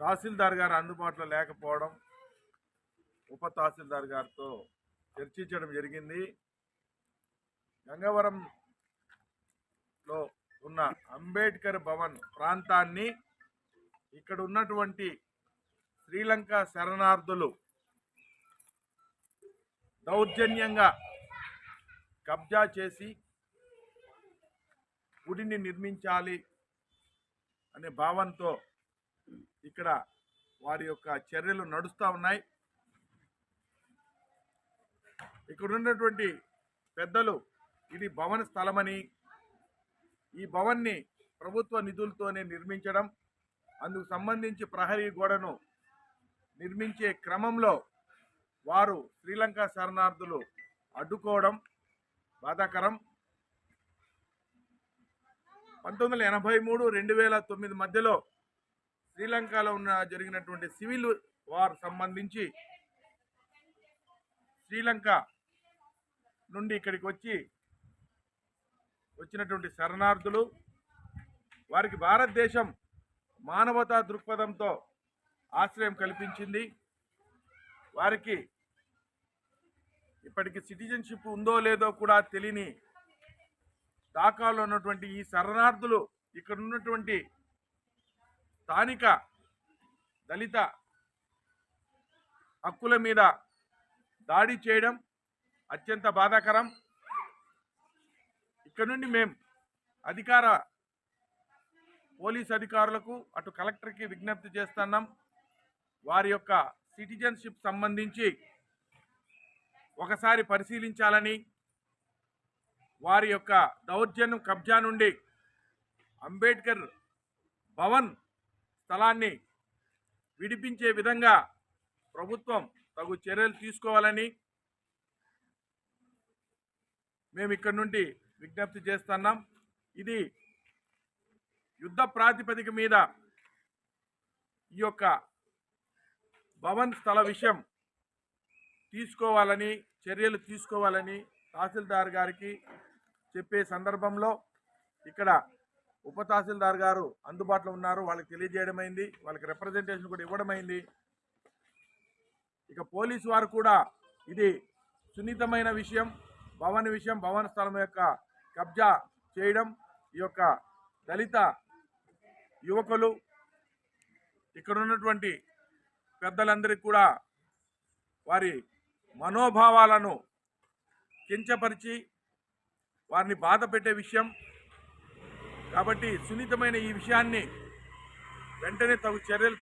తహసీల్దార్ గారు అందుబాటులో లేకపోవడం ఉప తహసీల్దార్ గారితో చర్చించడం జరిగింది. గంగవరంలో ఉన్న అంబేద్కర్ భవన్ ప్రాంతాన్ని ఇక్కడ ఉన్నటువంటి శ్రీలంక శరణార్థులు దౌర్జన్యంగా కబ్జా చేసి గుడిని నిర్మించాలి అనే భావంతో ఇక్కడ వారి యొక్క చర్యలు నడుస్తూ ఉన్నాయి. ఇక్కడ ఉన్నటువంటి పెద్దలు ఇది భవన స్థలమని ఈ భవన్ని ప్రభుత్వ నిధులతోనే నిర్మించడం అందుకు సంబంధించి ప్రహరీ గోడను నిర్మించే క్రమంలో వారు శ్రీలంక శరణార్థులు అడ్డుకోవడం బాధాకరం. పంతొమ్మిది వందల ఎనభై మూడు రెండు వేల తొమ్మిది మధ్యలో శ్రీలంకలో ఉన్న జరిగినటువంటి సివిల్ వార్ సంబంధించి శ్రీలంక నుండి ఇక్కడికి వచ్చి వచ్చినటువంటి శరణార్థులు వారికి భారతదేశం మానవతా దృక్పథంతో ఆశ్రయం కల్పించింది. వారికి ఇప్పటికి సిటిజన్షిప్ ఉందో లేదో కూడా తెలియని ఢాకాలో ఉన్నటువంటి ఈ శరణార్థులు ఇక్కడ ఉన్నటువంటి స్థానిక దళిత హక్కుల మీద దాడి చేయడం అత్యంత బాధాకరం. ఇక్కడ నుండి మేము అధికార పోలీస్ అధికారులకు అటు కలెక్టర్కి విజ్ఞప్తి చేస్తున్నాం. వారి యొక్క సిటిజన్షిప్ సంబంధించి ఒకసారి పరిశీలించాలని వారి యొక్క దౌర్జన్యం కబ్జా నుండి అంబేద్కర్ భవన్ స్థలాన్ని విడిపించే విధంగా ప్రభుత్వం తగు చర్యలు తీసుకోవాలని మేము ఇక్కడ నుండి విజ్ఞప్తి చేస్తున్నాం. ఇది యుద్ధ ప్రాతిపదిక మీద ఈ యొక్క భవన్ స్థల విషయం తీసుకోవాలని చర్యలు తీసుకోవాలని తహసీల్దార్ గారికి చెప్పే సందర్భంలో ఇక్కడ ఉప తహసీల్దార్ గారు అందుబాటులో ఉన్నారు. వాళ్ళకి తెలియజేయడమైంది. వాళ్ళకి రిప్రజెంటేషన్ కూడా ఇవ్వడమైంది. ఇక పోలీసు వారు కూడా ఇది సున్నితమైన విషయం భవన విషయం భవన స్థలం యొక్క కబ్జా చేయడం ఈ యొక్క దళిత యువకులు ఇక్కడ ఉన్నటువంటి పెద్దలందరికీ కూడా వారి మనోభావాలను కించపరిచి వారిని బాధ పెట్టే విషయం కాబట్టి సున్నితమైన ఈ విషయాన్ని వెంటనే తగు చర్యలు